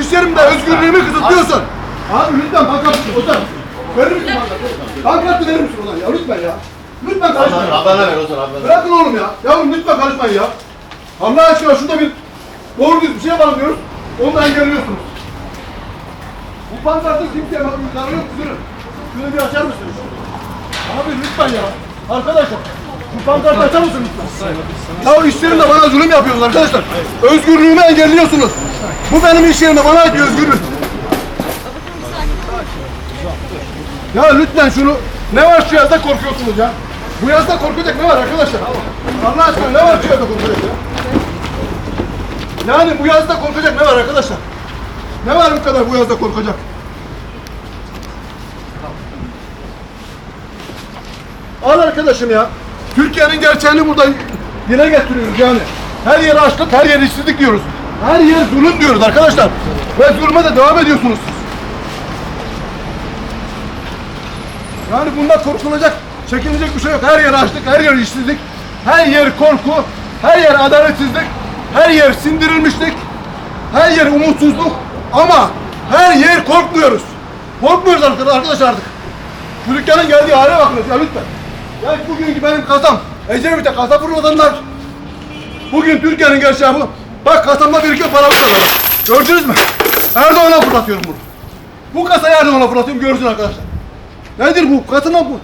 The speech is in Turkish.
İş yerimde özgürlüğümü kısıtlıyorsun. Abi lütfen pankart otur. Verir misin pankartı? Pankartı verir misin ulan ya lütfen ya. Lütfen karışmayın. Abana ver Ozan abana. Bırakın oğlum ya. Yavrum lütfen karışmayın ya. Allah aşkına şurada bir doğru düz bir şey yapalım diyoruz. Onu da engelliyorsunuz. Bu pankartı kimseye bakın. Zararı yok kızırın. Şunu bir açar mısınız? Abi lütfen ya. Arkadaşlar. Bu pankartı açar mısın lütfen? Ya iş bana zulüm yapıyorsunuz arkadaşlar. Özgürlüğümü engelliyorsunuz. Bu benim iş yerimde bana ait özgürlük. Ya lütfen şunu ne var şu yazda korkuyorsunuz ya? Bu yazda korkacak ne var arkadaşlar? Allah aşkına ne var şu yazda korkacak ya? Yani bu yazda korkacak ne var arkadaşlar? Ne var bu kadar bu yazda korkacak? Al arkadaşım ya. Türkiye'nin gerçeğini burada dile getiriyoruz yani. Her yer açlık, her yer işsizlik diyoruz. Her yer zulüm diyoruz arkadaşlar. Ve zulme de devam ediyorsunuz. Yani bunda korkulacak, çekinecek bir şey yok. Her yer açlık, her yer işsizlik, her yer korku, her yer adaletsizlik, her yer sindirilmişlik, her yer umutsuzluk ama her yer korkmuyoruz. Korkmuyoruz arkadaşlar artık. Bu dükkanın geldiği hale bakınız ya lütfen. Ya bugünkü benim kasam, Ecevit'e kasa fırlatanlar. Bugün Türkiye'nin gerçeği bu. Bak kasamda birikiyor para bu kadar. Gördünüz mü? Erdoğan'a fırlatıyorum bunu. Bu kasayı Erdoğan'a fırlatıyorum görsün arkadaşlar. Nedir bu? Katına bu.